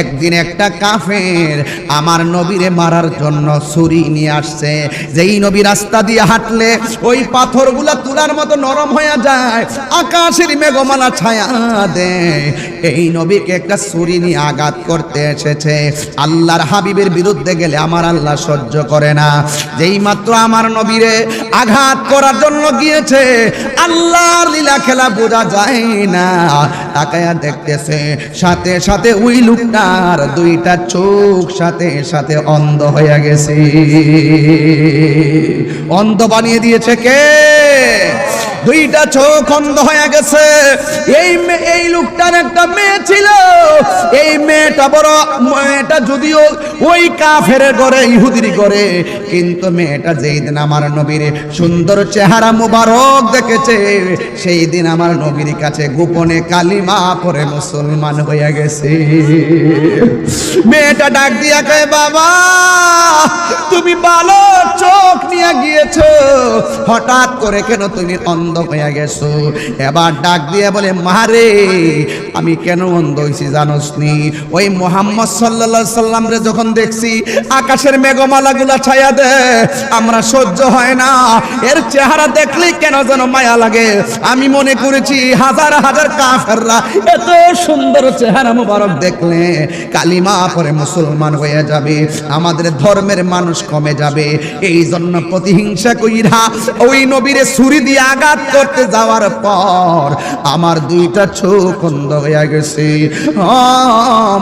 একদিন একটা কাফের আমার নবীরে মারার জন্য ছুরি নিয়ে আসছে। যেই নবী রাস্তা দিয়ে হাঁটলে ওই পাথরগুলা তুলার মতো নরম হয়ে যায়, আকাশের মেঘমালা ছায়া দেয়। এই নবীকে একটা ছুরি নিয়ে আঘাত করতে এসেছে। আল্লাহর হাবিবের বিরুদ্ধে গেলে আমার আল্লাহ সহ্য করে না। যেই মাত্র আমার নবীরে আঘাত করার জন্য গিয়েছে, আল্লাহর লীলা খেলা বোঝা যায় না। তাকায়া দেখতেছে, সাথে সাথে ওই লোকটার দুইটা চোখ সাথে সাথে অন্ধ হয়ে গেছে। অন্ধ বানিয়ে দিয়েছে কে? দুইটা চোখ অন্ধ হয়ে গেছে। এই এই লোকটার একটা মেয়ে ছিল। এই মেয়েটা বড়, মেয়েটা যদিও ওই কাফের করে ইহুদির করে কিন্তু মেয়েটা যেই দিন আমার নবীর সুন্দর চেহারা মুবারক দেখেছে, সেই দিন আমার নবীর কাছে গোপনে কালিমা পরে মুসলমান হয়ে গেছে। মেয়েটা ডাক দিয়া কয়, বাবা, তুমি ভালো চোখ নিয়ে গিয়েছো। হঠাৎ করে কেন তুমি অন্ধ হয়ে গেছো। এবার ডাক দিয়ে বলে মারে আমি কেন অন্ধ হয়েছি জানোস নি ওই মোহাম্মদ সাল্লাহ সাল্লাম রে যখন দেখছি, আকাশের মেঘমালা গুলা ছায়া দে, আমরা সহ্য হয় না। এর চেহারা দেখলেই কেন যেন মায়া লাগে? আমি মনে করেছি হাজার হাজার কাফেররা এত সুন্দর চেহারা মুবারক দেখলে কালিমা পরে মুসলমান হয়ে যাবে, আমাদের ধর্মের মানুষ কমে যাবে। এই জন্য প্রতিহিংসা কইরা ওই নবীরে ছুরি দিয়ে আঘাত করতে যাওয়ার পর আমার দুইটা চোখ অন্ধ হয়ে গেছে।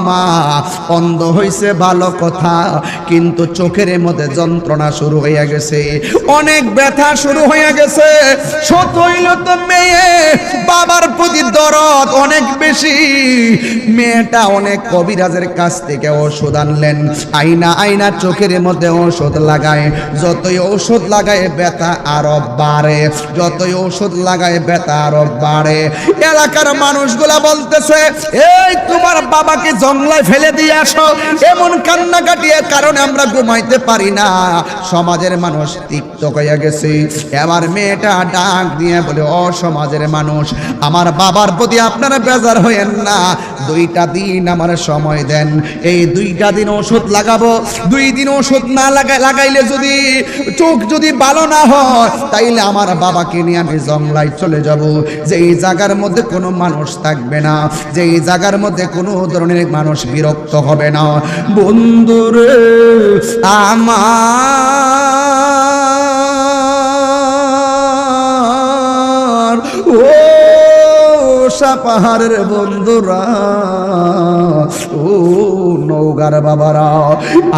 মা, অন্ধ হইছে ভালো কথা, কিন্তু চোখের মধ্যে যন্ত্রণা শুরু হয়ে গেছে। অনেক ব্যথা শুরু হয়ে গেছে। সত হইল তো মেয়ে, বাবার প্রতি দরদ অনেক বেশি। মেয়েটা অনেক কবিরাজের কাছ থেকে ওষুধ আনলেন। আইনা আইনা চোখের মধ্যে ওষুধ লাগায়। যতই ওষুধ লাগায়, ব্যথা আরও বাড়ে। যতই ওষুধ লাগায় ব্যথা আরও বাড়ে। এলাকার মানুষগুলা বলতেছে, এই তোমার বাবাকে জঙ্গলায় ফেলে দিয়ে আসো। এমন কান্নাকাটির কারণে আমরা ঘুমাইতে পারি না। সমাজের মানুষ তিক্ত হয়ে গেছে। এবার মেয়েটা ডাক দিয়ে বলে, ও সমাজের মানুষ, আমার বাবার প্রতি আপনারা বেজার হয়েন না। দুইটা দিন আমার সময় দেন। এই দুইটা দিন ওষুধ লাগাবো। দুই দিন ওষুধ না লাগাই লাগাইলে যদি চোখ যদি ভালো না হয়, তাইলে আমার বাবাকে নিয়ে আমি জংলায় চলে যাব। যেই জায়গার মধ্যে কোনো মানুষ থাকবে না, যেই জায়গার মধ্যে কোনো ধরনের মানুষ বিরক্ত হবে না। বন্ধুরে, আমার পাহাড়ের বন্ধুরা, ও নৌগার বাবারা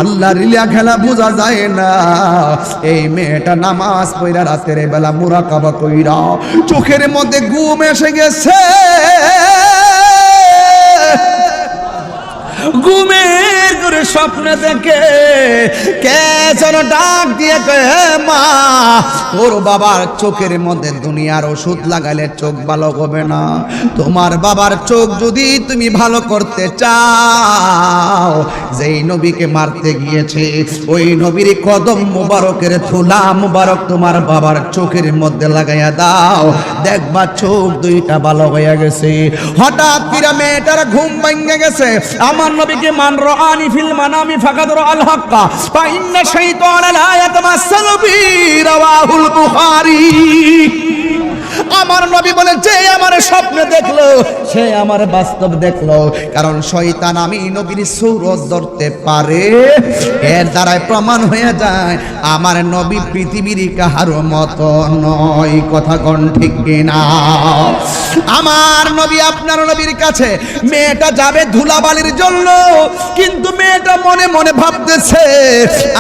আল্লাহ রিলিয়া খেলা বোঝা যায় না। এই মেয়েটা নামাজ পইরা রাতের বেলা মুরাকাবা কইরা চোখের মধ্যে ঘুম এসে গেছে। ঘুমের করে স্বপ্ন দেখে কে যেন ডাক দিয়ে কয়ে মা তোর বাবার চোখের মধ্যে দুনিয়ার ওষুধ লাগালে চোখ ভালো হবে না। তোমার বাবার চোখ যদি তুমি ভালো করতে চাও, যেই নবীকে মারতে গিয়েছে, ওই নবীর কদম মুবারকের থুলা মুবারক তোমার বাবার চোখের মধ্যে লাগাইয়া দাও। দেখবা চোখ দুইটা ভালো হয়ে গেছে। হঠাৎ কিরা মেয়েটার ঘুম ভাঙ্গে গেছে। আমার নবীকে মান রানি ফিল মানামি ফাকাদ রাল হাক্কা ফা ইন্না শাইতানা লা ইয়াতামাসসালু বি রাওয়াহুল বুখারী। আমার নবী বলে, যে আমার স্বপ্নে দেখল, সে আমার বাস্তব দেখল। কারণ শয়তান আমি নবীর সৌরজ ধরতে পারে। এর দ্বারাই প্রমাণ হয়ে যায়, আমার নবী পৃথিবীর কাহারো মতো নয়। কথা কোন ঠিক কিনা? আমার নবী আপনার নবীর কাছে, মেয়েটা যাবে ধুলাবালির জন্য, কিন্তু মেয়েটা মনে মনে ভাবতেছে,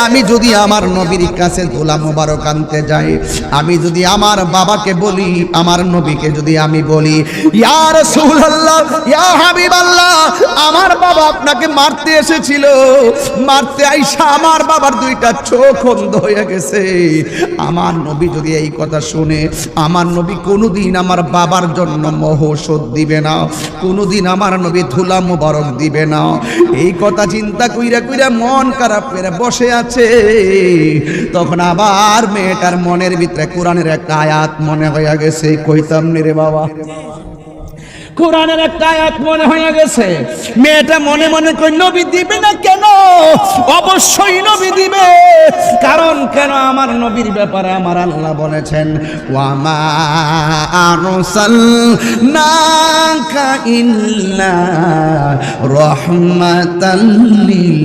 আমি যদি আমার নবীর কাছে ধুলা মোবারক আনতে যাই, আমি যদি আমার বাবাকে বলি আমার নবীকে যদি আমি বলি, ইয়া রাসূলুল্লাহ, ইয়া হাবিবাল্লাহ, আমার বাবা আপনাকে মারতে এসেছিল। মারতে আইসা আমার বাবার দুইটা চোখ অন্ধ হয়ে গেছে। আমার নবী যদি এই কথা শুনে, আমার নবী কোনোদিন আমার বাবার জন্য মহৌষধ দিবে না, কোনোদিন আমার নবী ধুলা মোবারক দিবে না। এই কথা চিন্তা কইরা কইরা মন খারাপ করে বসে আছে। তখন আবার মেয়েটার মনের ভিতরে কোরআনের একটা আয়াত মনে হয়ে গেছে। কইতাম নি রে বাবা। কোরআনের একটা আয়াত মনে হয়ে গেছে, মেয়েটা মনে মনে কই নবী দিবে না কেন? অবশ্যই নবী দিবে। কারণ কেন আমার নবীর ব্যাপারে আমার আল্লাহ বলেছেন, ওয়ামা আরসালনাকা ইল্লা রাহমাতাল লিল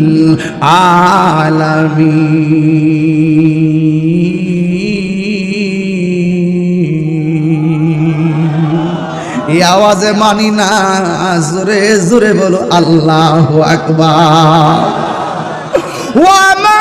আলামিন। এই আওয়াজে মানি না জোরে জোরে বলো আল্লাহ আকবার। ওয়ামা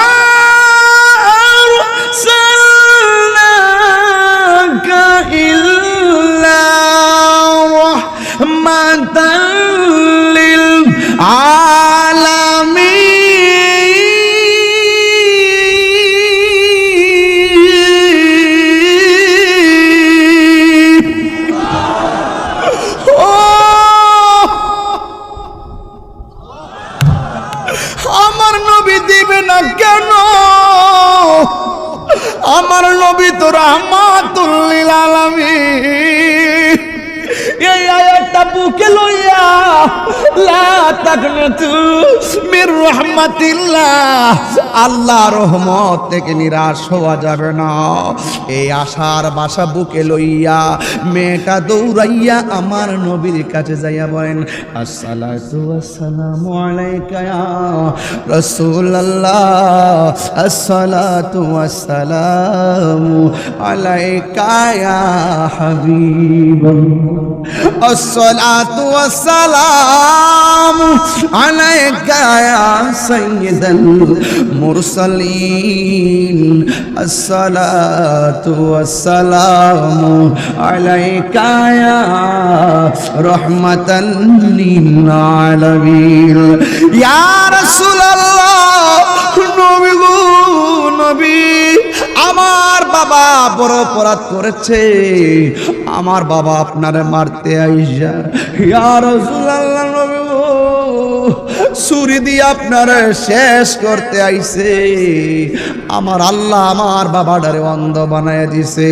নবী তো রহমাতুল্লিল এই আয়াতটা বুকে লইয়া লা তাকনাতু মির রাহমাতিল্লাহ। আল্লাহ রহমত থেকে নিরাশ হওয়া যাবে না এই আশার বাসা বুকে লইয়া মেয়েটা দৌড়াইয়া আমার নবীর কাছে যাইয়া বলেন আসসালাতু আসসালামু আলাইকা ইয়া রাসূলুল্লাহ আসসালাতু আসসালামু আলাইকা ইয়া হাবিবাল্লাহ الصلاة والسلام عليك يا سيد المرسلين الصلاة والسلام عليك يا رحمة للعالمين يا رسول الله نبي গো, নবী আমার বাবা বড় অপরাধ করেছে আমার বাবা আপনারে মারতে আইসা ইয়া রাসূলুল্লাহ নবী গো, ছুরি দিয়ে আপনারে শেষ করতে আইছে। আমার আল্লাহ আমার বাবাটারে অন্ধ বানায় দিছে।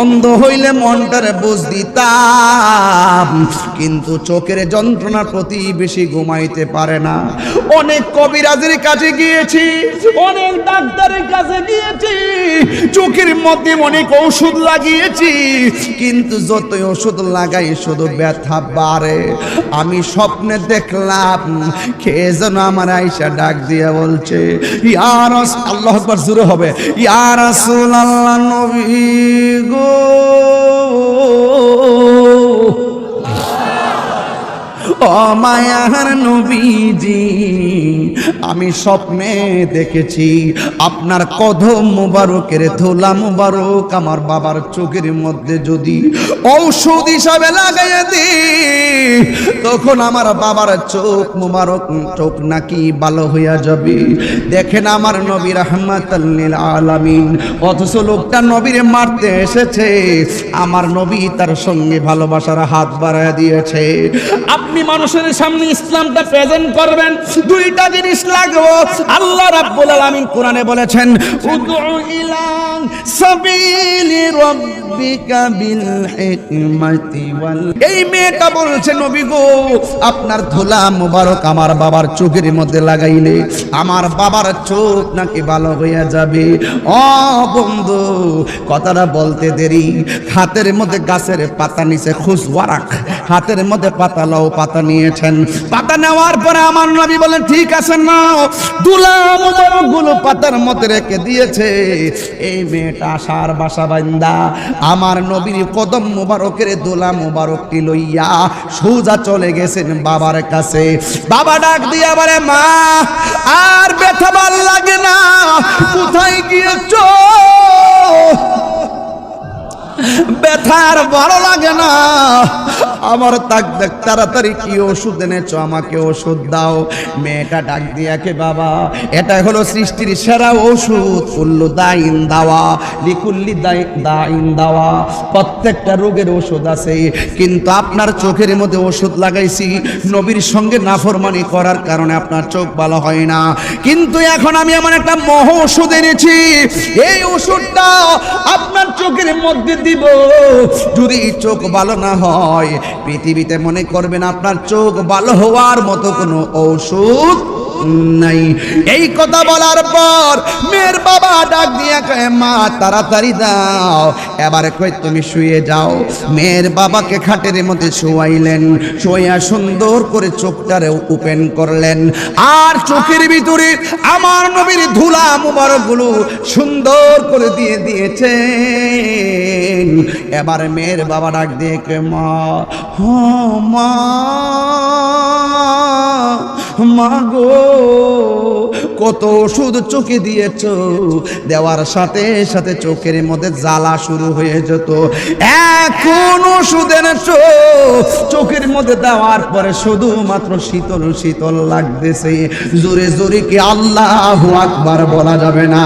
অন্ধ হইলে মনটারে বুঝ দিতাম, কিন্তু চোখের যন্ত্রণার প্রতি বেশি ঘুমাইতে পারে না। অনেক কবিরাজের কাছে গিয়েছি, অনেক ডাক্তারের কাছে গিয়েছি, চোখের মধ্যে অনেক ওষুধ লাগিয়েছি, কিন্তু যতই ওষুধ লাগাই শুধু ব্যথা বাড়ে। আমি স্বপ্নে দেখলাম খেয়ে যেন আমার আয়সা ডাক দিয়া বলছে ইয়ার আল্লাহ একবার জুড়ে হবে ইয়ার রাসূল আল্লাহ নবী গো মায়ার নবীজি, আমি স্বপ্নে দেখেছি আপনার কদম মুবারকের ধোলা মুবারক আমার বাবার চোখের মধ্যে যদি ঔষধ হিসাবে লাগাইয়ে দিই, তখন আমার বাবার চোখ মুবারক, চোখ নাকি ভালো হইয়া যাবে। দেখেন আমার নবী রহমাতাল্লিল আলামিন, অথচ লোকটা নবীর মারতে এসেছে, আমার নবী তার সঙ্গে ভালোবাসার হাত বাড়ায় দিয়েছে। আপনি মানুষের সামনে ইসলামটা প্রেজেন্ট করবেন। দুইটা জিনিস লাগবে। আল্লাহ রাব্বুল আলামিন কোরআনে বলেছেন, উদউ ইলা সাবিলি এই মেয়েটা বলছে, নবী গো, আপনার ধুলা মুবারক আমার বাবার চোখের মধ্যে লাগাইলে আমার বাবার চোখ নাকি ভালো হইয়া যাবে। ও বন্ধু, কথাটা বলতে দেরি। হাতের মধ্যে গাছের পাতা নিচে খুশওয়ারাক হাতের মধ্যে পাতা লাও, পাতা নিয়েছেন। পাতা নেওয়ার পরে আমার নবী বলেন, ঠিক আছে নাও দুলা মুবারকগুলো পাতার মধ্যে রেখে দিয়েছে। এই মেয়েটা আশার বাসা বান্দা আমার নবীর কদম মুবারকের দোলা মোবারকটি লইয়া সোজা চলে গেছেন বাবার কাছে। বাবা ডাক দিয়া বলে, মা, আর ব্যথা ভালো লাগে না। কোথায় গিয়েছ? ব্যথার ভালো লাগে না। আমার তাক দেখ, তাড়াতাড়ি কি ওষুধ এনেছো? আমাকে ওষুধ দাও। মেয়েটা ডাক দিয়াকে বাবা এটা হলো সৃষ্টির সেরা ওষুধ। কুল্লু দাইন দাওয়া, লিকুল্লি দাইন দাওয়া। প্রত্যেকটা রোগের ওষুধ আছে। কিন্তু আপনার চোখের মধ্যে ওষুধ লাগাইছি, নবীর সঙ্গে নাফরমানি করার কারণে আপনার চোখ ভালো হয় না। কিন্তু এখন আমি এমন একটা মহ ওষুধ এনেছি। এই ওষুধটা আপনার চোখের মধ্যে দিব। যদি চোখ ভালো না হয়, পৃথিবীতে মনে করবেন আপনার চোখ ভালো হওয়ার মতো কোনো ঔষধ নাই। এই কথা বলার পর মেয়ের বাবা ডাক দিয়া কয়, মা, তাড়াতাড়ি দাও এবারে কই তুমি শুয়ে যাও। মেয়ের বাবাকে খাটের মধ্যে শোয়াইলেন, শোয়া সুন্দর করে চোখটারে ওপেন করলেন। আর চোখের ভিতরে আমার নবীর ধুলা মুবারকগুলো সুন্দর করে দিয়ে দিয়েছে এবার মেয়ের বাবা ডাক দিয়ে কে মা, হ, মা। মা গো, কত ওষুধ চোখে দিয়েছ? দেওয়ার সাথে সাথে চোখের মধ্যে জ্বালা শুরু হয়ে যেত। এখন ওষুধ এনেছো চোখের মধ্যে দেওয়ার পরে শুধুমাত্র শীতল শীতল লাগতেছে। জোরে জোরে কি আল্লাহ আকবার বলা যাবে না।